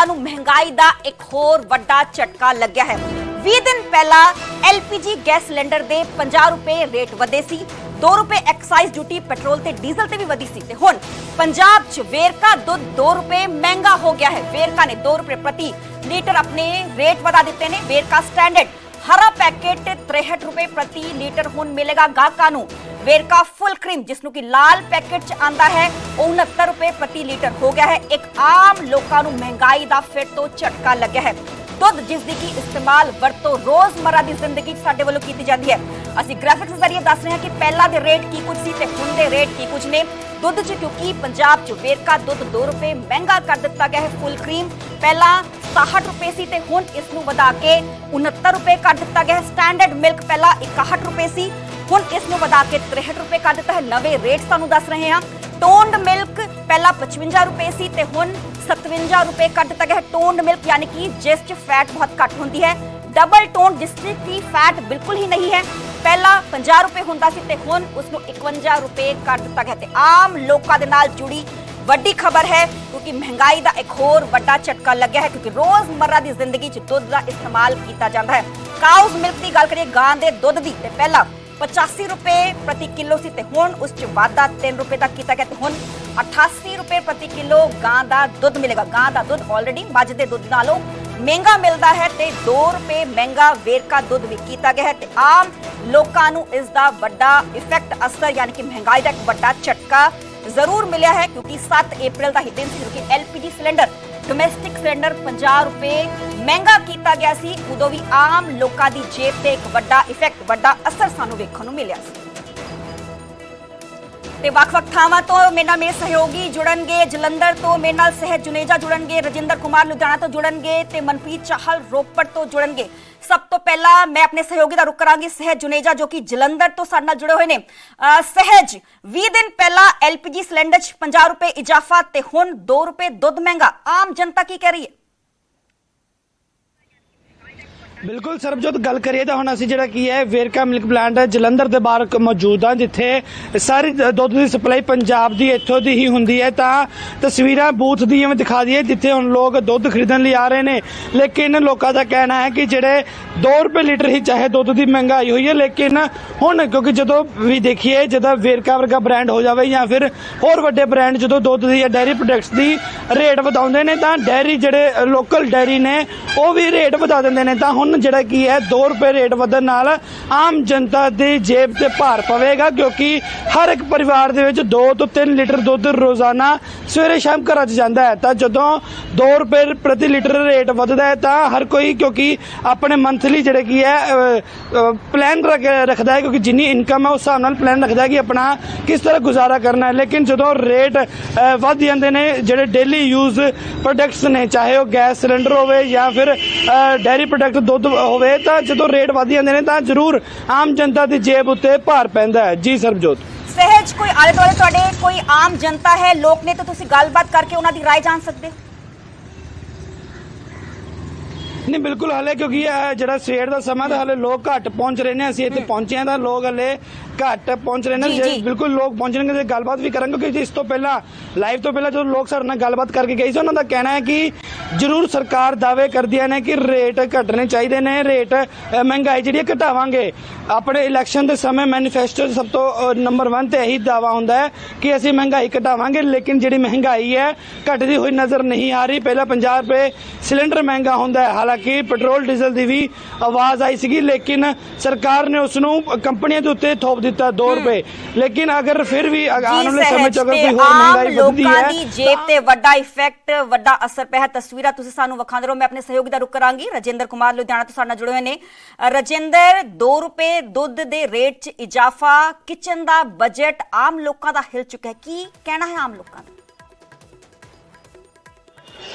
ਲੋਕਾਂ ਨੂੰ ਮਹਿੰਗਾਈ ਦਾ ਇੱਕ ਹੋਰ ਵੱਡਾ ਝਟਕਾ ਲੱਗਿਆ ਹੈ। 20 ਦਿਨ ਪਹਿਲਾਂ LPG ਗੈਸ ਸਿਲੰਡਰ ਦੇ 50 ਰੁਪਏ ਰੇਟ ਵਧੇ ਸੀ। 2 ਰੁਪਏ ਐਕਸਾਈਜ਼ ਡਿਊਟੀ ਪੈਟਰੋਲ ਤੇ ਡੀਜ਼ਲ ਤੇ ਵੀ ਵਧੀ ਸੀ ਤੇ ਹੁਣ ਪੰਜਾਬ 'ਚ ਵੇਰਕਾ ਦੁੱਧ 2 ਰੁਪਏ ਮਹਿੰਗਾ ਹੋ ਗਿਆ ਹੈ। ਵੇਰਕਾ ਨੇ 2 ਰੁਪਏ ਪ੍ਰਤੀ ਲੀਟਰ ਆਪਣੇ ਰੇਟ ਵਧਾ ਦਿੱਤੇ ਨੇ। ਵੇਰਕਾ ਸਟੈਂਡਰਡ ਹਰਾ ਪੈਕੇਟ 63 ਰੁਪਏ ਪ੍ਰਤੀ ਲੀਟਰ ਹੁਣ ਮਿਲੇਗਾ ਗਾਹਕਾਂ ਨੂੰ। ਵੇਰਕਾ ਫੁੱਲ ਕਰੀਮ ਜਿਸ ਨੂੰ ਕਿ ਲਾਲ ਪੈਕੇਟ 'ਚ ਆਂਦਾ ਹੈ, ਉਹ 69 ਰੁਪਏ ਪ੍ਰਤੀ ਲੀਟਰ ਹੋ ਗਿਆ ਹੈ। ਇੱਕ ਆਮ ਲੋਕਾਂ ਨੂੰ ਮਹਿੰਗਾਈ ਦਾ ਫਿਰ ਤੋਂ ਝਟਕਾ ਲੱਗਿਆ ਹੈ। ਦੁੱਧ, ਜਿਸ ਦੀ ਕੀ ਇਸਤੇਮਾਲ ਵਰਤੋਂ ਰੋਜ਼ਮਰਾ ਦੀ ਜ਼ਿੰਦਗੀ 'ਚ ਸਾਡੇ ਵੱਲੋਂ ਕੀਤੀ ਜਾਂਦੀ ਹੈ। ਅਸੀਂ ਗ੍ਰਾਫਿਕਸ ਜ਼ਰੀਏ ਦੱਸ ਰਹੇ ਹਾਂ ਕਿ ਪਹਿਲਾਂ ਦੇ ਰੇਟ ਕੀ ਕੁਝ ਸੀ ਤੇ ਹੁਣ ਦੇ ਰੇਟ ਕੀ ਕੁਝ ਨੇ। ਦੁੱਧ 'ਚ, ਕਿਉਂਕਿ ਪੰਜਾਬ 'ਚ ਵੇਰਕਾ ਦੁੱਧ 2 ਰੁਪਏ ਮਹਿੰਗਾ ਕਰ ਦਿੱਤਾ ਗਿਆ ਹੈ ਫੁੱਲ ਕਰੀਮ। ਪਹਿਲਾਂ 67 ਰੁਪਏ ਸੀ ਤੇ ਹੁਣ ਇਸ ਨੂੰ ਵਧਾ ਕੇ 69 ਰੁਪਏ ਕਰ ਦਿੱਤਾ ਗਿਆ ਹੈ। ਸਟੈਂਡਰਡ ਮਿਲਕ ਪਹਿਲਾਂ 61 ਰੁਪਏ ਸੀ। ਹੁਣ ਇਸ ਨੂੰ ਵਧਾ ਕੇ 63 ਰੁਪਏ ਕਰ ਦਿੱਤਾ ਹੈ। ਨਵੇਂ ਰੇਟ ਤੁਹਾਨੂੰ ਦੱਸ ਰਹੇ ਹਾਂ। ਟੋਨਡ ਮਿਲਕ ਪਹਿਲਾਂ 55 ਰੁਪਏ ਸੀ ਤੇ ਹੁਣ 57 ਰੁਪਏ ਕਰ ਦਿੱਤਾ ਗਿਆ ਹੈ। ਟੋਨਡ ਮਿਲਕ ਯਾਨੀ ਕਿ ਜਿਸ 'ਚ ਫੈਟ ਬਹੁਤ ਘੱਟ ਹੁੰਦੀ ਹੈ। ਡਬਲ ਟੋਨ ਜਿਸ 'ਚ ਫੈਟ ਬਿਲਕੁਲ ਹੀ ਨਹੀਂ ਹੈ। ਪਹਿਲਾਂ 50 ਰੁਪਏ ਹੁੰਦਾ ਸੀ ਤੇ ਹੁਣ ਉਸ ਨੂੰ 51 ਰੁਪਏ ਕਰ ਦਿੱਤਾ ਗਿਆ ਤੇ ਆਮ ਲੋਕਾਂ ਦੇ ਨਾਲ ਜੁੜੀ ਵੱਡੀ ਖਬਰ ਹੈ, ਕਿਉਂਕਿ ਮਹਿੰਗਾਈ ਦਾ ਇੱਕ ਹੋਰ ਵੱਡਾ ਝਟਕਾ ਲੱਗਿਆ ਹੈ, ਕਿਉਂਕਿ ਰੋਜ਼ਮਰਰਾ ਦੀ ਜ਼ਿੰਦਗੀ 'ਚ ਦੁੱਧ ਦਾ ਇਸਤੇਮਾਲ ਕੀਤਾ ਜਾਂਦਾ ਹੈ। ਕਾਊਜ਼ ਮਿਲਕ ਦੀ ਗੱਲ ਕਰੀਏ, ਗਾਂ ਦੇ ਦੁੱਧ ਦੀ, ਤੇ ਪਹਿਲਾਂ 85 ਰੁਪਏ ਪ੍ਰਤੀ ਕਿਲੋ ਸੀ ਤੇ ਹੁਣ ਉਸ 'ਚ ਵਾਧਾ 3 ਰੁਪਏ ਤੱਕ ਕੀਤਾ ਗਿਆ ਤੇ ਹੁਣ 88 ਰੁਪਏ ਪ੍ਰਤੀ ਕਿਲੋ ਗਾਂ ਦਾ ਦੁੱਧ ਮਿਲੇਗਾ ਗਾਂ ਦਾ ਦੁੱਧ ਆਲਰੇਡੀ ਮੱਝ ਦੇ ਦੁੱਧ ਨਾਲੋਂ ਮਹਿੰਗਾ ਮਿਲਦਾ ਹੈ ਤੇ 2 ਰੁਪਏ ਮਹਿੰਗਾ ਵੇਰਕਾ ਦੁੱਧ ਵੀ ਕੀਤਾ ਗਿਆ ਹੈ ਤੇ ਆਮ ਲੋਕਾਂ ਨੂੰ ਇਸ ਦਾ ਵੱਡਾ ਇਫੈਕਟ ਅਸਰ ਯਾਨੀ ਕਿ ਮਹਿੰਗਾਈ ਦਾ ਇੱਕ ਵੱਡਾ ਝਟਕਾ ਜ਼ਰੂਰ ਮਿਲਿਆ ਹੈ ਕਿਉਂਕਿ 7 April ਦਾ ਹੀ ਦਿਨ ਸੀ ਜਦੋਂ ਕਿ LPG ਸਿਲੰਡਰ ਡੋਮੈਸਟਿਕ ਸਿਲੰਡਰ 50 ਰੁਪਏ ਮਹਿੰਗਾ ਕੀਤਾ ਗਿਆ ਸੀ, ਉਦੋਂ ਵੀ ਆਮ ਲੋਕਾਂ ਦੀ ਜੇਬ ਤੇ ਇੱਕ ਵੱਡਾ ਇਫੈਕਟ ਵੱਡਾ ਅਸਰ ਸਾਨੂੰ ਵੇਖਣ ਨੂੰ ਮਿਲਿਆ ਸੀ। ਤੇ ਵੱਖ-ਵੱਖ ਥਾਵਾਂ ਤੋਂ ਮੇਰੇ ਨਾਲ ਮੇਰੇ ਸਹਿਯੋਗੀ ਜੁੜਨਗੇ, ਜਲੰਧਰ ਤੋਂ ਮੇਰੇ ਨਾਲ ਸਹਿਜ ਜੁਨੇਜਾ ਜੁੜਨਗੇ, ਰਜਿੰਦਰ ਕੁਮਾਰ ਲੁਧਿਆਣਾ ਤੋਂ ਜੁੜਨਗੇ ਤੇ ਮਨਪ੍ਰੀਤ ਚਾਹਲ ਰੋਪੜ ਤੋਂ ਜੁੜਨਗੇ। ਸਭ ਤੋਂ ਪਹਿਲਾਂ ਮੈਂ ਆਪਣੇ ਸਹਿਯੋਗੀ ਦਾ ਰੁਕ ਕਰਾਂਗੀ, ਸਹਿਜ ਜੁਨੇਜਾ ਜੋ ਕਿ ਜਲੰਧਰ ਤੋਂ ਸਾਡੇ ਨਾਲ ਜੁੜੇ ਹੋਏ ਨੇ। ਅਹ ਸਹਿਜ 20 ਦਿਨ ਪਹਿਲਾਂ LPG ਸਿਲੰਡਰ 'ਚ 50 ਰੁਪਏ ਇਜ਼ਾਫਾ ਤੇ ਹੁਣ 2 ਰੁਪਏ ਦੁੱਧ ਮਹਿੰਗਾ। ਆਮ ਜਨਤਾ ਕੀ ਕਹਿ ਰਹੀ ਹੈ? ਬਿਲਕੁਲ ਸਰਬਜੋਤ, ਗੱਲ ਕਰੀਏ ਤਾਂ ਹੁਣ ਅਸੀਂ ਜਿਹੜਾ ਕੀ ਹੈ, ਵੇਰਕਾ ਮਿਲਕ ਪਲਾਂਟ ਜਲੰਧਰ ਦੇ ਬਾਹਰ ਮੌਜੂਦ ਹਾਂ, ਜਿੱਥੇ ਸਾਰੀ ਦੁੱਧ ਦੀ ਸਪਲਾਈ ਪੰਜਾਬ ਦੀ ਇੱਥੋਂ ਦੀ ਹੀ ਹੁੰਦੀ ਹੈ। ਤਾਂ ਤਸਵੀਰਾਂ ਬੂਥ ਦੀਆਂ ਵੀ ਦਿਖਾ ਦਈਏ, ਜਿੱਥੇ ਹੁਣ ਲੋਕ ਦੁੱਧ ਖਰੀਦਣ ਲਈ ਆ ਰਹੇ ਨੇ। ਲੇਕਿਨ ਲੋਕਾਂ ਦਾ ਕਹਿਣਾ ਹੈ ਕਿ ਜਿਹੜੇ 2 ਰੁਪਏ ਲੀਟਰ ਹੀ ਚਾਹੇ ਦੁੱਧ ਦੀ ਮਹਿੰਗਾਈ ਹੋਈ ਹੈ, ਲੇਕਿਨ ਹੁਣ ਕਿਉਂਕਿ ਜਦੋਂ ਵੀ ਦੇਖੀਏ, ਜਦੋਂ ਵੇਰਕਾ ਵਰਗਾ ਬ੍ਰਾਂਡ ਹੋ ਜਾਵੇ ਜਾਂ ਫਿਰ ਹੋਰ ਵੱਡੇ ਬ੍ਰਾਂਡ ਜਦੋਂ ਦੁੱਧ ਦੀ ਜਾਂ ਡੈਰੀ ਪ੍ਰੋਡਕਟਸ ਦੀ ਰੇਟ ਵਧਾਉਂਦੇ ਨੇ, ਤਾਂ ਡੈਰੀ ਜਿਹੜੇ ਲੋਕਲ ਡੈਰੀ ਨੇ, ਉਹ ਵੀ ਰੇਟ ਵਧਾ ਦਿੰਦੇ ਨੇ। ਤਾਂ ਹੁਣ ਜਿਹੜਾ ਕੀ ਹੈ 2 ਰੁਪਏ ਰੇਟ ਵਧਣ ਨਾਲ ਆਮ ਜਨਤਾ ਦੀ ਜੇਬ ਤੇ ਭਾਰ ਪਵੇਗਾ, ਕਿਉਂਕਿ ਹਰ ਇੱਕ ਪਰਿਵਾਰ ਦੇ ਵਿੱਚ 2 ਤੋਂ 3 ਲੀਟਰ ਦੁੱਧ ਰੋਜ਼ਾਨਾ ਸਵੇਰੇ ਸ਼ਾਮ ਘਰਾਂ 'ਚ ਜਾਂਦਾ ਹੈ। ਤਾਂ ਜਦੋਂ 2 ਰੁਪਏ ਪ੍ਰਤੀ ਲੀਟਰ ਰੇਟ ਵੱਧਦਾ ਹੈ, ਤਾਂ ਹਰ ਕੋਈ ਕਿਉਂਕਿ ਆਪਣੇ ਮੰਥਲੀ ਜਿਹੜੇ ਕੀ ਹੈ ਪਲਾਨ ਰੱਖਦਾ ਹੈ, ਕਿਉਂਕਿ ਜਿੰਨੀ ਇਨਕਮ ਹੈ ਉਸ ਹਿਸਾਬ ਨਾਲ ਪਲਾਨ ਰੱਖਦਾ ਹੈ ਕਿ ਆਪਣਾ ਕਿਸ ਤਰ੍ਹਾਂ ਗੁਜ਼ਾਰਾ ਕਰਨਾ ਹੈ। ਲੇਕਿਨ ਜਦੋਂ ਰੇਟ ਵੱਧ ਜਾਂਦੇ ਨੇ, ਜਿਹੜੇ ਡੇਲੀ ਯੂਜ਼ ਪ੍ਰੋਡਕਟਸ ਨੇ, ਚਾਹੇ ਉਹ ਗੈਸ ਸਿਲੰਡਰ ਹੋਵੇ ਜਾਂ ਫਿਰ ਡੈਰੀ ਪ੍ਰੋਡਕਟ ਦੁੱਧ ਹੋਵੇ ਤਾਂ ਜਦੋਂ ਰੇਟ ਵੱਧ ਜਾਂਦੇ ਨੇ ਤਾਂ ਜ਼ਰੂਰ ਆਮ ਜਨਤਾ ਦੀ ਜੇਬ ਉੱਤੇ ਭਾਰ ਪੈਂਦਾ ਹੈ ਜੀ ਸਰਬਜੋਤ ਸਹਿਜ ਕੋਈ ਆਲੇ ਦੁਆਲੇ ਤੁਹਾਡੇ ਕੋਈ ਆਮ ਜਨਤਾ ਹੈ ਲੋਕ ਨੇ ਤਾਂ ਤੁਸੀਂ ਗੱਲਬਾਤ ਕਰਕੇ ਉਹਨਾਂ ਦੀ رائے ਜਾਣ ਸਕਦੇ ਹੋ ਨਹੀਂ ਬਿਲਕੁਲ ਹਲੇ ਕਿਉਂਕਿ ਇਹ ਜਿਹੜਾ ਸਵੇਰ ਦਾ ਸਮਾਂ ਤਾਂ ਹਲੇ ਲੋਕ ਘੱਟ ਪਹੁੰਚ ਰਹੇ ਨੇ ਅਸੀਂ ਇੱਥੇ ਪਹੁੰਚੇ ਹਾਂ ਤਾਂ ਲੋਕ ਹਲੇ ਘੱਟ ਪਹੁੰਚ ਰਹੇ ਨੇ ਜੀ, ਜੇ ਜੀ। ਬਿਲਕੁਲ ਲੋਕ ਪਹੁੰਚਣਗੇ ਤੇ ਗੱਲਬਾਤ ਵੀ ਕਰਾਂਗੇ ਕਿਉਂਕਿ ਇਸ ਤੋਂ ਪਹਿਲਾਂ ਲਾਈਵ ਤੋਂ ਪਹਿਲਾਂ ਜਦੋਂ ਲੋਕ ਸਾਡੇ ਨਾਲ ਗੱਲਬਾਤ ਕਰਕੇ ਗਏ ਸੀ ਉਹਨਾਂ ਦਾ ਕਹਿਣਾ ਹੈ ਕਿ ਜ਼ਰੂਰ ਸਰਕਾਰ ਦਾਅਵੇ ਕਰਦੀਆਂ ਨੇ ਕਿ ਰੇਟ ਘਟਣੇ ਚਾਹੀਦੇ ਨੇ ਰੇਟ ਅ, ਮਹਿੰਗਾਈ ਜਿਹੜੀ ਹੈ ਘਟਾਵਾਂਗੇ ਆਪਣੇ ਇਲੈਕਸ਼ਨ ਦੇ ਸਮੇਂ ਮੈਨੀਫੈਸਟੋ ਸਭ ਤੋਂ ਨੰਬਰ 1 ਤੇ ਇਹੀ ਦਾਅਵਾ ਹੁੰਦਾ ਹੈ ਕਿ ਅਸੀਂ ਮਹਿੰਗਾਈ ਘਟਾਵਾਂਗੇ ਲੇਕਿਨ ਜਿਹੜੀ ਮਹਿੰਗਾਈ ਹੈ ਘਟਦੀ ਹੋਈ ਨਜ਼ਰ ਨਹੀਂ ਆ ਰਹੀ ਪਹਿਲਾਂ 50 ਰੁਪਏ ਸਿਲੰਡਰ ਮਹਿੰਗਾ ਹੁੰਦਾ ਹੈ ਹਾਲਾਂਕਿ ਪੈਟਰੋਲ ਡੀਜ਼ਲ ਦੀ ਵੀ ਆਵਾਜ਼ ਆਈ ਸੀਗੀ ਲੇਕਿਨ ਸਰਕਾਰ ਨੇ ਉਸ ਨੂੰ ਕੰਪਨੀਆਂ ਦੇ ਉੱਤੇ ਥੋਪ ਦਿੱਤਾ 2 ਰੁਪਏ। ਲੇਕਿਨ ਅਗਰ ਫਿਰ ਵੀ ਆਉਣ ਵਾਲੇ ਸਮੇਂ 'ਚ ਅਗਰ ਕੋਈ ਹੋਰ ਮਹਿੰਗਾਈ ਵਧਦੀ ਲੋਕਾਂ ਹੈ ਦੀ ਜੇਬ ਤੇ ਵੱਡਾ ਇਫੈਕਟ ਵੱਡਾ ਅਸਰ ਪਿਆ ਹੈ। ਤਸਵੀਰਾਂ ਤੁਸੀਂ ਸਾਨੂੰ ਵਿਖਾਉਂਦੇ ਰਹੋ। ਮੈਂ ਆਪਣੇ ਸਹਿਯੋਗੀ ਦਾ ਰੁਕ ਕਰਾਂਗੀ। ਰਜਿੰਦਰ ਕੁਮਾਰ ਲੁਧਿਆਣਾ ਤੋਂ ਸਾਡੇ ਨਾਲ ਜੁੜੇ ਹੋਏ ਨੇ। ਰਜਿੰਦਰ 2 ਰੁਪਏ ਦੁੱਧ ਦੇ ਰੇਟ 'ਚ ਇਜ਼ਾਫਾ ਕਿਚਨ ਦਾ ਬਜਟ ਆਮ ਲੋਕਾਂ ਦਾ ਹਿਲ ਚੁੱਕਾ ਹੈ। ਕੀ ਕਹਿਣਾ ਹੈ ਆਮ ਲੋਕਾਂ ਦਾ?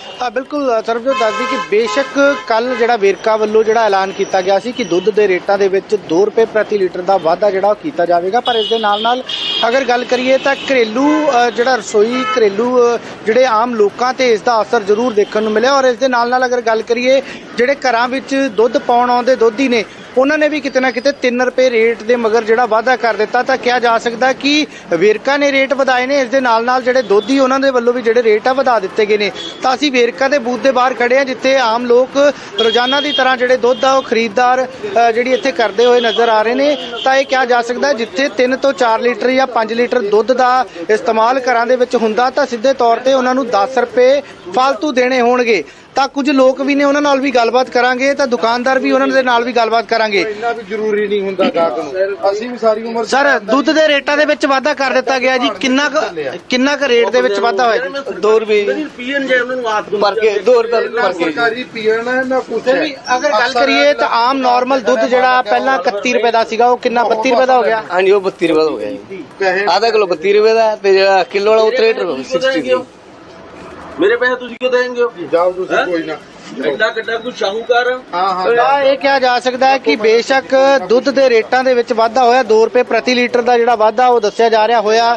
ਆ ਬਿਲਕੁਲ ਸਰਬਜੋਤ ਦੱਸਦੀ ਕਿ ਬੇਸ਼ੱਕ ਕੱਲ ਜਿਹੜਾ ਵੇਰਕਾ ਵੱਲੋਂ ਜਿਹੜਾ ਐਲਾਨ ਕੀਤਾ ਗਿਆ ਸੀ ਕਿ ਦੁੱਧ ਦੇ ਰੇਟਾਂ ਦੇ ਵਿੱਚ 2 ਰੁਪਏ ਪ੍ਰਤੀ ਲੀਟਰ ਦਾ ਵਾਧਾ ਜਿਹੜਾ ਉਹ ਕੀਤਾ ਜਾਵੇਗਾ, ਪਰ ਇਸ ਦੇ ਨਾਲ ਨਾਲ ਅਗਰ ਗੱਲ ਕਰੀਏ ਤਾਂ ਘਰੇਲੂ ਜਿਹੜਾ ਰਸੋਈ, ਘਰੇਲੂ ਜਿਹੜੇ ਆਮ ਲੋਕਾਂ ਤੇ ਇਸ ਦਾ ਅਸਰ ਜ਼ਰੂਰ ਦੇਖਣ ਨੂੰ ਮਿਲਿਆ ਔਰ ਇਸ ਦੇ ਨਾਲ ਨਾਲ ਅਗਰ ਗੱਲ ਕਰੀਏ ਜਿਹੜੇ ਘਰਾਂ ਵਿੱਚ ਦੁੱਧ ਪਾਉਣ ਆਉਂਦੇ ਦੋਧੀ ਨੇ ਉਹਨਾਂ ਨੇ ਵੀ ਕਿਤੇ ਨਾ ਕਿਤੇ 3 ਰੁਪਏ ਰੇਟ ਦੇ ਮਗਰ ਜਿਹੜਾ ਵਾਅਦਾ ਕਰ ਦਿੱਤਾ ਤਾਂ ਕਿਹਾ ਜਾ ਸਕਦਾ ਕਿ ਵੇਰਕਾ ਨੇ ਰੇਟ ਵਧਾਏ ਨੇ, ਇਸ ਦੇ ਨਾਲ ਨਾਲ ਜਿਹੜੇ ਦੋਧੀ ਉਹਨਾਂ ਦੇ ਵੱਲੋਂ ਵੀ ਜਿਹੜੇ ਰੇਟ ਆ ਵਧਾ ਦਿੱਤੇ ਗਏ ਨੇ। ਤਾਂ ਅਸੀਂ ਵੇਰਕਾ ਦੇ ਬੂਥ ਦੇ ਬਾਹਰ ਖੜੇ ਆ ਜਿੱਥੇ ਆਮ ਲੋਕ ਰੋਜ਼ਾਨਾ ਦੀ ਤਰ੍ਹਾਂ ਜਿਹੜੇ ਦੁੱਧ ਆ ਉਹ ਖਰੀਦਦਾਰ ਜਿਹੜੀ ਇੱਥੇ ਕਰਦੇ ਹੋਏ ਨਜ਼ਰ ਆ ਰਹੇ ਨੇ। ਤਾਂ ਇਹ ਕਿਹਾ ਜਾ ਸਕਦਾ ਜਿੱਥੇ 3 ਤੋਂ 4 ਲੀਟਰ ਜਾਂ 5 ਲੀਟਰ ਦੁੱਧ ਦਾ ਇਸਤੇਮਾਲ ਘਰਾਂ ਦੇ ਵਿੱਚ ਹੁੰਦਾ ਤਾਂ ਸਿੱਧੇ ਤੌਰ ਤੇ ਉਹਨਾਂ ਨੂੰ 10 ਰੁਪਏ ਫालतू ਦੇਣੇ ਹੋਣਗੇ। ਤਾਂ ਕੁਝ ਲੋਕ ਵੀ ਨੇ ਉਹਨਾਂ ਨਾਲ ਵੀ ਗੱਲਬਾਤ ਕਰਾਂਗੇ ਤਾਂ ਦੁਕਾਨਦਾਰ ਵੀ ਉਹਨਾਂ ਦੇ ਨਾਲ ਵੀ ਗੱਲਬਾਤ ਕਰਾਂਗੇ। ਇੰਨਾ ਵੀ ਜ਼ਰੂਰੀ ਨਹੀਂ ਹੁੰਦਾ ਗਾਹਕ ਨੂੰ। ਅਸੀਂ ਵੀ ਸਾਰੀ ਉਮਰ ਸਰ ਦੁੱਧ ਦੇ ਰੇਟਾਂ ਦੇ ਵਿੱਚ ਵਾਧਾ ਕਰ ਦਿੱਤਾ ਗਿਆ ਜੀ। ਕਿੰਨਾ ਕੁ ਕਿੰਨਾ ਕੁ ਰੇਟ ਦੇ ਵਿੱਚ ਵਾਧਾ ਹੋਇਆ ਜੀ? ਦੋ ਰੁਪਏ ਭਰ ਕੇ ਦੋ ਰੁਪਏ ਨਾ ਭਰ ਕੇ ਸਰਕਾਰੀ ਪੀਣ ਹੈ ਨਾ ਕੁਛ ਫਿਰ ਵੀ ਅਗਰ ਗੱਲ ਕਰੀਏ ਤਾਂ ਆਮ ਨਾਰਮਲ ਦੁੱਧ ਜਿਹੜਾ ਪਹਿਲਾਂ 31 ਰੁਪਏ ਦਾ ਸੀਗਾ ਉਹ ਕਿੰਨਾ? 32 ਰੁਪਏ ਦਾ ਹੋ ਗਿਆ? ਹਾਂਜੀ ਉਹ 32 ਰੁਪਏ ਦਾ ਹੋ ਗਿਆ ਜੀ। ਕਹੇ। ਕਿਲੋ 32 ਰੁਪਏ ਦਾ ਤੇ ਜਿਹੜਾ ਕਿਲੋ ਵਾਲਾ ਉਹ 63 ਰੁਪਏ 60 ਦੀ ਮੇਰੇ ਪੈਸੇ ਤੁਸੀਂ ਕਿਉਂ ਹੋ ਜਾਓ ਤੁਸੀਂ ਕੋਈ ਨਾ। ਐਡਾ ਕਿੱਡਾ ਕੋਈ ਸ਼ਾਹੂਕਾਰ? ਆ? ਹਾਂ ਹਾਂ ਤਾਂ। ਇਹ ਕਿਹਾ ਜਾ ਸਕਦਾ ਹੈ ਕਿ ਬੇਸ਼ੱਕ ਦੁੱਧ ਦੇ ਰੇਟਾਂ ਦੇ ਵਿੱਚ ਵਾਧਾ ਹੋਇਆ 2 ਰੁਪਏ ਪ੍ਰਤੀ ਲੀਟਰ ਦਾ ਜਿਹੜਾ ਵਾਧਾ ਉਹ ਦੱਸਿਆ ਜਾ ਰਿਹਾ ਹੋਇਆ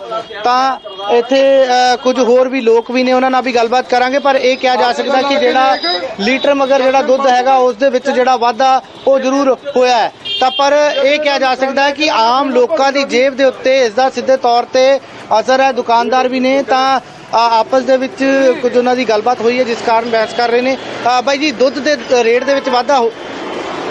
ਤਾਂ ਇੱਥੇ ਅ, ਕੁਝ ਹੋਰ ਵੀ ਲੋਕ ਵੀ ਨੇ ਉਹਨਾਂ ਨਾਲ ਵੀ ਗੱਲਬਾਤ ਕਰਾਂਗੇ ਪਰ ਇਹ ਕਿਹਾ ਜਾ ਸਕਦਾ ਕਿ ਜਿਹੜਾ ਲੀਟਰ ਮਗਰ ਜਿਹੜਾ ਦੁੱਧ ਹੈਗਾ ਉਸ ਦੇ ਵਿੱਚ ਜਿਹੜਾ ਵਾਧਾ ਉਹ ਜ਼ਰੂਰ ਹੋਇਆ ਹੈ। ਤਾਂ ਪਰ ਇਹ ਕਿਹਾ ਜਾ ਸਕਦਾ ਹੈ ਕਿ ਆਮ ਲੋਕਾਂ ਦੀ ਜੇਬ ਦੇ ਉੱਤੇ ਇਸ ਦਾ ਸਿੱਧੇ ਤੌਰ ਤੇ ਅਸਰ ਹੈ ਦੁਕਾਨਦਾਰ ਵੀ ਨੇ ਤਾਂ ਆਪਸ ਦੇ ਵਿੱਚ ਕੁਝ ਉਹਨਾਂ ਦੀ ਗੱਲਬਾਤ ਹੋਈ ਹੈ, ਜਿਸ ਕਾਰਨ ਬਹਿਸ ਕਰ ਰਹੇ ਨੇ। ਬਾਈ ਜੀ, ਦੁੱਧ ਦੇ ਰੇਟ ਦੇ ਵਿੱਚ ਵਾਧਾ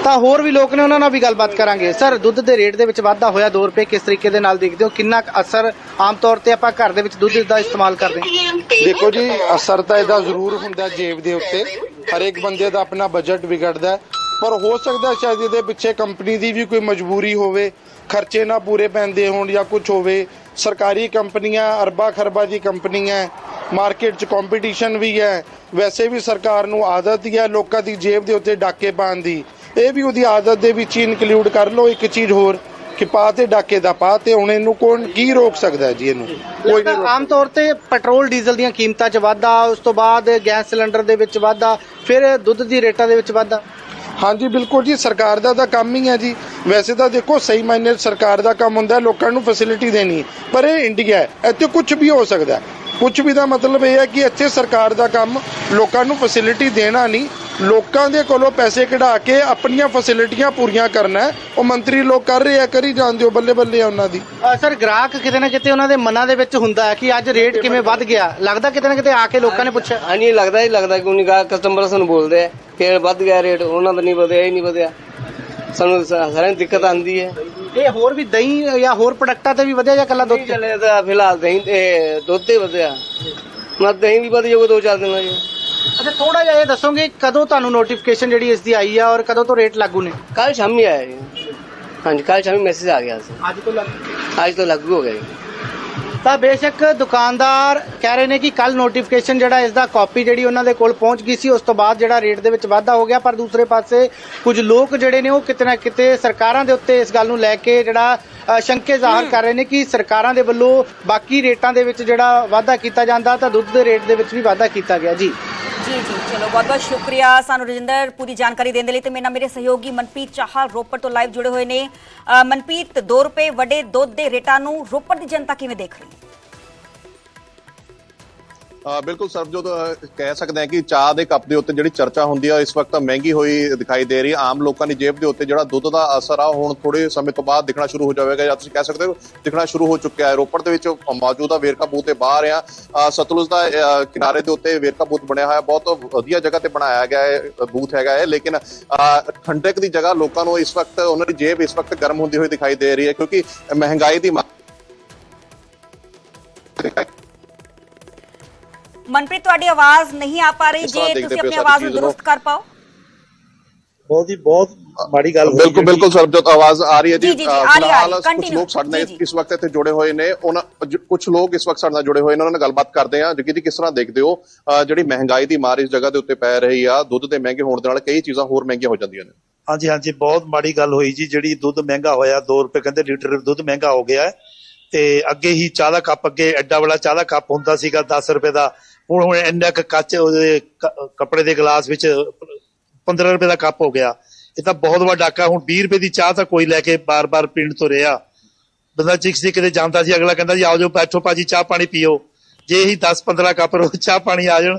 ਤਾਂ ਹੋਰ ਵੀ ਲੋਕ ਨੇ, ਉਹਨਾਂ ਨਾਲ ਵੀ ਗੱਲਬਾਤ ਕਰਾਂਗੇ। ਸਰ, ਦੁੱਧ ਦੇ ਰੇਟ ਦੇ ਵਿੱਚ ਵਾਧਾ ਹੋਇਆ 2 ਰੁਪਏ, ਕਿਸ ਤਰੀਕੇ ਦੇ ਨਾਲ ਦੇਖਦੇ ਹੋ? ਕਿੰਨਾ ਅਸਰ ਆਮ ਤੌਰ ਤੇ ਆਪਾਂ ਘਰ ਦੇ ਵਿੱਚ ਦੁੱਧ ਦਾ ਇਸਤੇਮਾਲ ਕਰਦੇ ਹਾਂ? ਦੇਖੋ ਜੀ, ਅਸਰ ਤਾਂ ਇਹਦਾ ਜ਼ਰੂਰ ਹੁੰਦਾ ਜੇਬ ਦੇ ਉੱਤੇ। ਹਰੇਕ ਬੰਦੇ ਦਾ ਆਪਣਾ ਬਜਟ ਵਿਗੜਦਾ ਪਰ ਹੋ ਸਕਦਾ ਸ਼ਾਇਦ ਇਹਦੇ ਪਿੱਛੇ ਕੰਪਨੀ ਦੀ ਵੀ ਕੋਈ ਮਜਬੂਰੀ ਹੋਵੇ, ਖਰਚੇ ਨਾ ਪੂਰੇ ਪੈਂਦੇ ਹੋਣ ਜਾਂ ਕੁਝ ਹੋਵੇ। ਸਰਕਾਰੀ ਕੰਪਨੀਆਂ ਅਰਬਾਂ ਖਰਬਾਂ ਦੀ ਕੰਪਨੀਆਂ ਮਾਰਕੀਟ 'ਚ ਕੰਪੀਟੀਸ਼ਨ ਵੀ ਹੈ। ਵੈਸੇ ਵੀ ਸਰਕਾਰ ਨੂੰ ਆਦਤ ਹੀ ਹੈ ਲੋਕਾਂ ਦੀ ਜੇਬ ਦੇ ਉੱਤੇ ਡਾਕੇ ਪਾਉਣ ਦੀ। ਇਹ ਵੀ ਉਹਦੀ ਆਦਤ ਦੇ ਵਿੱਚ ਇਨਕਲੂਡ ਕਰ ਲਓ ਇੱਕ ਚੀਜ਼ ਹੋਰ ਕਿ ਪਾ ਤੇ ਡਾਕੇ ਦਾ ਪਾ ਤੇ ਹੁਣ ਇਹਨੂੰ ਕੌਣ ਕੀ ਰੋਕ ਸਕਦਾ ਜੀ ਇਹਨੂੰ? ਕੋਈ ਨਹੀਂ ਆਮ ਤੌਰ ਤੇ ਪੈਟਰੋਲ ਡੀਜ਼ਲ ਦੀਆਂ ਕੀਮਤਾਂ 'ਚ ਵਾਧਾ ਉਸ ਤੋਂ ਬਾਅਦ ਗੈਸ ਸਿਲੰਡਰ ਦੇ ਵਿੱਚ ਵਾਧਾ ਫਿਰ ਦੁੱਧ ਦੀ ਰੇਟਾਂ ਦੇ ਵਿੱਚ ਵਾਧਾ। ਹਾਂਜੀ, ਬਿਲਕੁਲ ਜੀ, ਸਰਕਾਰ ਦਾ ਤਾਂ ਕੰਮ ਹੀ ਹੈ ਜੀ। ਵੈਸੇ ਤਾਂ ਦੇਖੋ, ਸਹੀ ਮਾਇਨੇ 'ਚ ਸਰਕਾਰ ਦਾ ਕੰਮ ਹੁੰਦਾ ਹੈ ਲੋਕਾਂ ਨੂੰ ਫੈਸਿਲਿਟੀ ਦੇਣੀ ਪਰ ਇਹ ਇੰਡੀਆ ਹੈ, ਇੱਥੇ ਕੁਝ ਵੀ ਹੋ ਸਕਦਾ ਹੈ। ਕੁਝ ਵੀ ਦਾ ਮਤਲਬ ਇਹ ਹੈ ਕਿ ਇੱਥੇ ਸਰਕਾਰ ਦਾ ਕੰਮ ਲੋਕਾਂ ਨੂੰ ਫੈਸਿਲਿਟੀ ਦੇਣਾ ਨਹੀਂ ਲੋਕਾਂ ਦੇ ਕੋਲੋਂ ਪੈਸੇ ਕਢਾ ਕੇ ਆਪਣੀਆਂ ਫੈਸਿਲਿਟੀਆਂ ਪੂਰੀਆਂ ਕਰਨਾ ਹੈ। ਉਹ ਮੰਤਰੀ ਲੋਕ ਕਰ ਰਹੇ ਆ ਕਰੀ ਜਾਂਦੇ ਹੋ ਬੱਲੇ ਬੱਲੇ ਆ ਉਹਨਾਂ ਦੀ। ਅ, ਸਰ ਗ੍ਰਾਹਕ ਕਿਤੇ ਨਾ ਕਿਤੇ ਉਹਨਾਂ ਦੇ ਮਨਾਂ ਦੇ ਵਿੱਚ ਹੁੰਦਾ ਹੈ ਕਿ ਅੱਜ ਰੇਟ ਕਿਵੇਂ ਵੱਧ ਗਿਆ। ਲੱਗਦਾ ਕਿਤੇ ਨਾ ਕਿਤੇ ਆ ਕੇ ਲੋਕਾਂ ਨੇ ਪੁੱਛਿਆ। ਹਾਂਜੀ ਲੱਗਦਾ ਹੀ ਲੱਗਦਾ ਕਿਉਂ ਨਹੀਂ ਗਾ ਕਸਟਮਰ ਸਾਨੂੰ ਬੋਲਦੇ ਆ ਕਿ ਵੱਧ ਗਿਆ ਰੇਟ ਉਹਨਾਂ ਦਾ ਨਹੀਂ ਵਧਿਆ ਇਹ ਨਹੀਂ ਵਧਿਆ। ਸਾਨੂੰ ਸ- ਸਾਰਿਆਂ ਨੂੰ ਦਿੱਕਤ ਆਉਂਦੀ ਹੈ। ਇਹ ਹੋਰ ਵੀ ਦਹੀਂ ਜਾਂ ਹੋਰ ਪ੍ਰੋਡਕਟਾਂ ਤੇ ਵੀ ਵਧਿਆ ਜਾਂ ਕੱਲਾ ਦੁੱਧ ਦੁੱਧ ਚੱਲੇ ਤਾਂ ਫਿਲਹਾਲ ਦਹੀਂ ਤੇ ਦੁੱਧ ਤੇ ਵਧਿਆ। ਮੈਂ ਦਹੀਂ ਵੀ ਵਧ ਜਾਊਗਾ ਦੋ ਚਾਰ ਦਿਨਾਂ 'ਚ। ਅੱਛਾ ਥੋੜਾ ਜਿਹਾ ਇਹ ਦੱਸੋਗੇ ਕਦੋਂ ਤੁਹਾਨੂੰ ਨੋਟੀਫਿਕੇਸ਼ਨ ਜਿਹੜੀ ਇਸ ਦੀ ਆਈ ਆ ਔਰ ਕਦੋਂ ਤੋਂ ਰੇਟ ਲਾਗੂ ਨੇ? ਕੱਲ ਸ਼ਾਮੀ ਆਇਆ ਜੀ। ਹਾਂਜੀ ਕੱਲ ਸ਼ਾਮੀ ਮੈਸੇਜ ਆ ਗਿਆ ਸੀ। ਅੱਜ ਤੋਂ ਲਾਗੂ? ਅੱਜ ਤੋਂ ਲਾਗੂ ਹੋ ਗਿਆ ਜੀ। ਤਾਂ ਬੇਸ਼ੱਕ ਦੁਕਾਨਦਾਰ ਕਹਿ ਰਹੇ ਨੇ ਕਿ ਕੱਲ ਨੋਟੀਫਿਕੇਸ਼ਨ ਜਿਹੜਾ ਇਸ ਦਾ ਕਾਪੀ ਜਿਹੜੀ ਉਹਨਾਂ ਦੇ ਕੋਲ ਪਹੁੰਚ ਗਈ ਸੀ ਉਸ ਤੋਂ ਬਾਅਦ ਜਿਹੜਾ ਰੇਟ ਦੇ ਵਿੱਚ ਵਾਧਾ ਹੋ ਗਿਆ ਪਰ ਦੂਸਰੇ ਪਾਸੇ ਕੁਝ ਲੋਕ ਜਿਹੜੇ ਨੇ ਉਹ ਕਿਤੇ ਨਾ ਕਿਤੇ ਸਰਕਾਰਾਂ ਦੇ ਉੱਤੇ ਇਸ ਗੱਲ ਨੂੰ ਲੈ ਕੇ ਜਿਹੜਾ ਅ, ਸ਼ੰਕੇ ਜ਼ਾਹਰ ਕਰ ਰਹੇ ਨੇ ਕਿ ਸਰਕਾਰਾਂ ਦੇ ਵੱਲੋਂ ਬਾਕੀ ਰੇਟਾਂ ਦੇ ਵਿੱਚ ਜਿਹੜਾ ਵਾਧਾ ਕੀਤਾ ਜਾਂਦਾ ਤਾਂ ਦੁੱਧ ਦੇ ਰੇਟ ਦੇ ਵਿੱਚ ਵੀ ਵਾਧਾ ਕੀਤਾ ਗਿਆ ਜੀ। ਜੀ ਜੀ। ਚਲੋ, ਬਹੁਤ ਬਹੁਤ ਸ਼ੁਕਰੀਆ ਸਾਨੂੰ ਰਜਿੰਦਰ ਪੂਰੀ ਜਾਣਕਾਰੀ ਦੇਣ ਦੇ ਲਈ ਤੇ ਮੇਰੇ ਨਾਲ ਮੇਰੇ ਸਹਿਯੋਗੀ ਮਨਪ੍ਰੀਤ ਚਾਹਲ ਰੋਪੜ ਤੋਂ ਲਾਈਵ ਜੁੜੇ ਹੋਏ ਨੇ। ਮਨਪ੍ਰੀਤ 2 ਰੁਪਏ ਵੱਡੇ ਦੁੱਧ ਦੇ ਰੇਟਾਂ ਨੂੰ ਰੋਪੜ ਦੀ ਜਨਤਾ ਕਿਵੇਂ ਦੇਖ ਰਹੀ ਹੈ? ਬਿਲਕੁਲ ਸਰਬਜੋਤ ਕਹਿ ਸਕਦੇ ਹਾਂ ਕਿ ਚਾਹ ਦੇ ਕੱਪ ਦੇ ਉੱਤੇ ਜਿਹੜੀ ਚਰਚਾ ਹੁੰਦੀ ਆ ਇਸ ਵਕਤ ਮਹਿੰਗੀ ਹੋਈ ਦਿਖਾਈ ਦੇ ਰਹੀ ਹੈ ਆਮ ਲੋਕਾਂ ਦੀ ਜੇਬ ਦੇ ਉੱਤੇ ਜਿਹੜਾ ਦੁੱਧ ਦਾ ਅਸਰ ਆ ਹੁਣ ਥੋੜੇ ਸਮੇਂ ਤੋਂ ਬਾਅਦ ਦਿਖਣਾ ਸ਼ੁਰੂ ਹੋ ਜਾਵੇਗਾ ਜਾਂ ਤੁਸੀਂ ਕਹਿ ਸਕਦੇ ਹੋ ਦਿਖਣਾ ਸ਼ੁਰੂ ਹੋ ਚੁੱਕਿਆ ਹੈ। ਰੋਪੜ ਦੇ ਵਿੱਚ ਮੌਜੂਦਾ ਵੇਰਕਾ ਬੂਥ ਦੇ ਬਾਹਰ ਆ। ਸਤਲੁਜ ਦਾ ਕਿਨਾਰੇ ਦੇ ਉੱਤੇ ਵੇਰਕਾ ਬੂਥ ਬਣਿਆ ਹੋਇਆ। ਬਹੁਤ ਵਧੀਆ ਜਗ੍ਹਾ ਤੇ ਬਣਾਇਆ ਗਿਆ ਹੈ ਬੂਥ ਹੈਗਾ ਹੈ ਲੇਕਿਨ ਅ, ਠੰਡਕ ਦੀ ਜਗ੍ਹਾ ਲੋਕਾਂ ਨੂੰ ਇਸ ਵਕਤ ਉਹਨਾਂ ਦੀ ਜੇਬ ਇਸ ਵਕਤ ਗਰਮ ਹੁੰਦੀ ਹੋਈ ਦਿਖਾਈ ਦੇ ਰਹੀ ਹੈ ਕਿਉਂਕਿ ਮਹਿੰਗਾਈ ਦੀ ਮਨਪ੍ਰੀਤ ਤੁਹਾਡੀ ਆਵਾਜ਼ ਨਹੀਂ ਆ ਪਾ ਰਹੀ। ਜੇ ਤੁਸੀਂ ਆਪਣੀ ਆਵਾਜ਼ ਨੂੰ ਦਰੁਸਤ ਕਰ ਪਾਓ। ਬਹੁਤ ਹੀ ਬਹੁਤ ਮਾੜੀ ਗੱਲ ਹੋਈ ਬਿਲਕੁਲ ਬਿਲਕੁਲ ਸਰਬਜੋਤ ਆਵਾਜ਼ ਆ ਰਹੀ ਹੈ ਜੀ, ਫਿਲਹਾਲ ਕੁਝ ਲੋਕ ਸਾਡੇ ਨਾਲ। ਇਸ ਵਕਤ ਇੱਥੇ ਜੁੜੇ ਹੋਏ ਨੇ। ਉਹਨਾਂ ਕੁਝ ਲੋਕ ਇਸ ਵਕਤ ਸਾਡੇ ਨਾਲ ਜੁੜੇ ਹੋਏ ਨੇ। ਉਹਨਾਂ ਨਾਲ ਗੱਲਬਾਤ ਕਰਦੇ ਆ ਜੱਗੀ ਜੀ ਕਿਸ ਤਰ੍ਹਾਂ ਦੇਖਦੇ ਹੋ ਜਿਹੜੀ ਮਹਿੰਗਾਈ ਦੀ ਮਾਰ ਇਸ ਜਗ੍ਹਾ ਦੇ ਉੱਤੇ ਪੈ ਰਹੀ ਆ? ਦੁੱਧ ਦੇ ਮਹਿੰਗੇ ਹੋਣ ਦੇ ਨਾਲ ਕਈ ਚੀਜ਼ਾਂ ਹੋਰ ਮਹਿੰਗੀਆਂ ਹੋ ਜਾਂਦੀਆਂ ਨੇ। ਹਾਂਜੀ ਹਾਂਜੀ ਬਹੁਤ ਮਾੜੀ ਗੱਲ ਹੋਈ ਜੀ। ਜਿਹੜੀ ਦੁੱਧ ਮਹਿੰਗਾ ਹੋਇਆ 2 ਰੁਪਏ ਕਹਿੰਦੇ ਲੀਟਰ ਦੁੱਧ ਮਹਿੰਗਾ ਹੋ ਗਿਆ ਤੇ ਅੱਗੇ ਹੀ ਚਾਹ ਦਾ ਕੱਪ ਅੱਗੇ ਐਡਾ ਵਾਲਾ ਚਾਹ ਦਾ ਕੱਪ ਹੁੰਦਾ ਸੀਗਾ 10 ਰੁਪਏ ਦਾ। ਹੁਣ ਹੁਣ ਇੰਨਾ ਕੁ ਕੱਚ ਉਹਦੇ ਕੱਪੜੇ ਦੇ ਗਲਾਸ ਵਿੱਚ 15 ਰੁਪਏ ਦਾ ਕੱਪ ਹੋ ਗਿਆ। ਇਹ ਤਾਂ ਬਹੁਤ ਵੱਡਾ ਡਾਕਾ, ਹੁਣ 20 ਰੁਪਏ ਦੀ ਚਾਹ ਤਾਂ ਕੋਈ ਲੈ ਕੇ ਬਾਰ-ਬਾਰ ਪਿੰਡ ਤੋਂ ਰਿਹਾ। ਬੰਦਾ ਚਿਕ ਸੀ ਕਿਤੇ ਜਾਂਦਾ ਸੀ, ਅਗਲਾ ਕਹਿੰਦਾ ਜੀ ਆਓ ਜੋ ਬੈਠੋ ਭਾਜੀ, ਚਾਹ ਪਾਣੀ ਪੀਓ। ਜੇ ਹੀ 10-15 ਕੱਪ ਰੋਜ਼ ਚਾਹ ਪਾਣੀ ਆ ਜਾਣ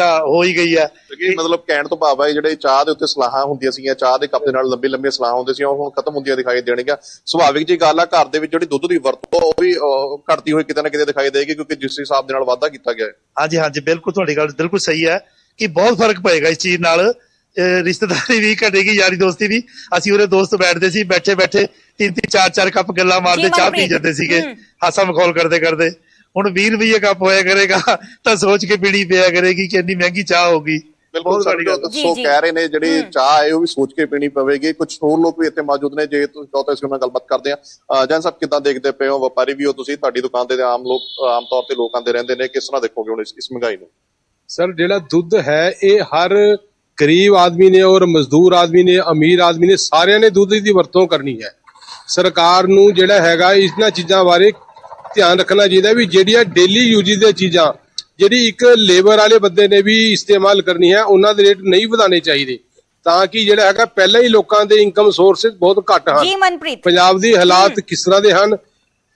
ਤਾਂ ਹੋ ਹੀ ਗਈ ਹੈ। ਕਿ ਮਤਲਬ ਕਹਿਣ ਤੋਂ ਭਾਵ ਹੈ ਜਿਹੜੇ ਚਾਹ ਦੇ ਉੱਤੇ ਸਲਾਹਾਂ ਹੁੰਦੀਆਂ ਸੀਗੀਆਂ ਚਾਹ ਦੇ ਕੱਪ ਦੇ ਨਾਲ ਲੰਬੀ ਲੰਬੀਆਂ ਸਲਾਹਾਂ ਹੁੰਦੀਆਂ ਸੀ ਉਹ ਹੁਣ ਖਤਮ ਹੁੰਦੀਆਂ ਦਿਖਾਈ ਦੇਣਗੀਆਂ। ਸੁਭਾਵਿਕ ਜੀ ਗੱਲ ਆ ਘਰ ਦੇ ਵਿੱਚ ਜਿਹੜੀ ਦੁੱਧ ਦੀ ਵਰਤੋਂ ਉਹ ਵੀ ਘਟਦੀ ਹੋਈ ਕਿਤੇ ਨਾ ਕਿਤੇ ਦਿਖਾਈ ਦੇਗੀ ਕਿਉਂਕਿ ਜਿਸ ਹਿਸਾਬ ਦੇ ਨਾਲ ਵਾਅਦਾ ਕੀਤਾ ਗਿਆ ਹੈ। ਹਾਂਜੀ ਹਾਂਜੀ ਬਿਲਕੁਲ ਤੁਹਾਡੀ ਗੱਲ ਬਿਲਕੁਲ ਸਹੀ ਹੈ ਕਿ ਬਹੁਤ ਫ਼ਰਕ ਪਏਗਾ ਇਸ ਚੀਜ਼ ਨਾਲ। ਰਿਸ਼ਤੇਦਾਰੀ ਵੀ ਘਟੇਗੀ ਯਾਰੀ ਦੋਸਤੀ ਵੀ। ਅਸੀਂ ਉਹਦੇ ਦੋਸਤ ਬੈਠਦੇ ਸੀ ਬੈਠੇ ਬੈਠੇ ਤਿੰਨ ਤਿੰਨ ਚਾਰ ਚਾਰ ਕੱਪ ਗੱਲਾਂ ਮਾਰਦੇ ਚਾਹ ਪੀ। ਜਾਂਦੇ ਸੀਗੇ। ਹਾਸਾ ਮਖੌਲ ਕਰਦੇ ਕਰਦੇ ਹੁਣ 20 ਰੁਪਏ ਕੱਪ ਹੋਇਆ ਕਰੇਗਾ ਤਾਂ ਸੋਚ ਕੇ ਪੀਣੀ ਪਿਆ ਕਰੇਗੀ ਕਿ ਇੰਨੀ ਮਹਿੰਗੀ ਚਾਹ ਹੋਗੀ ਬਿਲਕੁਲ ਵੱਡੀ ਗੱਲ। ਜੋ ਜੀ, ਸੋ ਜੀ। ਕਹਿ ਰਹੇ ਨੇ ਜਿਹੜੀ ਚਾਹ ਹੈ ਉਹ ਵੀ ਸੋਚ ਕੇ ਪੀਣੀ ਪਵੇਗੀ। ਕੁਝ ਹੋਰ ਲੋਕ ਵੀ ਇੱਥੇ ਮੌਜੂਦ ਨੇ ਜੇ ਤੁਸੀਂ ਕਹੋ ਤਾਂ ਇਸ ਨਾਲ ਗੱਲਬਾਤ ਕਰਦੇ ਆ ਜਨ ਸਾਹਿਬ ਕਿਦਾਂ ਦੇਖਦੇ ਪਏ ਹੋ ਵਪਾਰੀ ਵੀ ਹੋ ਤੁਸੀਂ? ਤੁਹਾਡੀ ਦੁਕਾਨ ਤੇ ਆਮ ਲੋਕ ਆਮ ਤੌਰ ਤੇ ਲੋਕ ਆਉਂਦੇ ਰਹਿੰਦੇ ਨੇ। ਕਿਸ ਤਰ੍ਹਾਂ ਦੇਖੋਗੇ ਹੁਣ ਇਸ ਇਸ ਮਹਿੰਗਾਈ ਨੂੰ? ਸਰ ਜਿਹੜਾ ਦੁੱਧ ਹੈ ਇਹ ਹਰ ਗਰੀਬ ਆਦਮੀ ਨੇ ਔਰ ਮਜ਼ਦੂਰ ਆਦਮੀ ਨੇ ਅਮੀਰ ਆਦਮੀ ਨੇ ਸਾਰਿਆਂ ਨੇ ਦੁੱਧ ਦੀ ਵਰਤੋਂ ਕਰਨੀ ਹੈ। ਸਰਕਾਰ ਨੂੰ ਜਿਹੜਾ ਹੈਗਾ ਇਹਨਾਂ ਚੀਜ਼ਾਂ ਬਾਰੇ ਧਿਆਨ ਰੱਖਣਾ ਚਾਹੀਦਾ ਵੀ ਜਿਹੜੀਆਂ ਡੇਲੀ ਯੂਜ਼ਿਸ ਦੀਆਂ ਚੀਜ਼ਾਂ ਜਿਹੜੀ ਇੱਕ ਲੇਬਰ ਵਾਲੇ ਬੰਦੇ ਨੇ ਵੀ ਇਸਤੇਮਾਲ ਕਰਨੀ ਹੈ ਉਹਨਾਂ ਦੇ ਰੇਟ ਨਹੀਂ ਵਧਾਉਣੇ ਚਾਹੀਦੇ। ਤਾਂ ਕਿ ਜਿਹੜਾ ਹੈਗਾ ਪਹਿਲਾਂ ਹੀ ਲੋਕਾਂ ਦੇ ਇਨਕਮ ਸੋਰਸਸ ਬਹੁਤ ਘੱਟ ਜੀ ਹਨ ਮਨਪ੍ਰੀਤ। ਪੰਜਾਬ ਦੀ ਹਾਲਾਤ ਕਿਸ ਤਰ੍ਹਾਂ ਦੇ ਹਨ?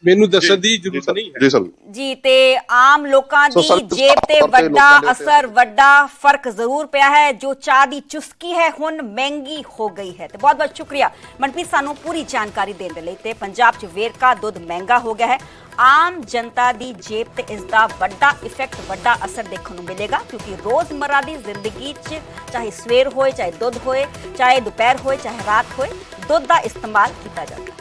ਮੈਨੂੰ ਦੱਸਣ ਦੀ ਜ਼ਰੂਰਤ ਨਹੀਂ ਹੈ। ਜੀ ਸਰ। ਜੀ ਤੇ ਆਮ ਲੋਕਾਂ ਦੀ ਜੇਬ ਤੇ ਵੱਡਾ ਅਸਰ ਵੱਡਾ ਫ਼ਰਕ ਜ਼ਰੂਰ ਪਿਆ ਹੈ ਜੋ ਚਾਹ ਦੀ ਚੁਸਕੀ ਹੈ ਹੁਣ ਮਹਿੰਗੀ ਹੋ ਗਈ ਹੈ। ਤੇ ਬਹੁਤ ਬਹੁਤ ਸ਼ੁਕਰੀਆ। ਮਨਪ੍ਰੀਤ ਸਾਨੂੰ ਪੂਰੀ ਜਾਣਕਾਰੀ ਦੇਣ ਦੇ ਲਈ ਤੇ ਪੰਜਾਬ 'ਚ ਵੇਰਕਾ ਦੁੱਧ ਮਹਿੰਗਾ ਹੋ ਗਿਆ ਹੈ। ਆਮ ਜਨਤਾ ਦੀ ਜੇਬ ਤੇ ਇਸ ਦਾ ਵੱਡਾ ਇਫੈਕਟ ਵੱਡਾ ਅਸਰ ਦੇਖਣ ਨੂੰ ਮਿਲੇਗਾ ਕਿਉਂਕਿ ਰੋਜ਼ਮਰਰਾ ਦੀ ਜ਼ਿੰਦਗੀ 'ਚ ਚਾਹੇ ਸਵੇਰ ਹੋਏ ਚਾਹੇ ਦੁੱਧ ਹੋਏ ਚਾਹੇ ਦੁਪਹਿਰ ਹੋਏ ਚਾਹੇ ਰਾਤ ਹੋਏ ਦੁੱਧ ਦਾ ਇਸਤੇਮਾਲ ਕੀਤਾ ਜਾਂਦਾ ਹੈ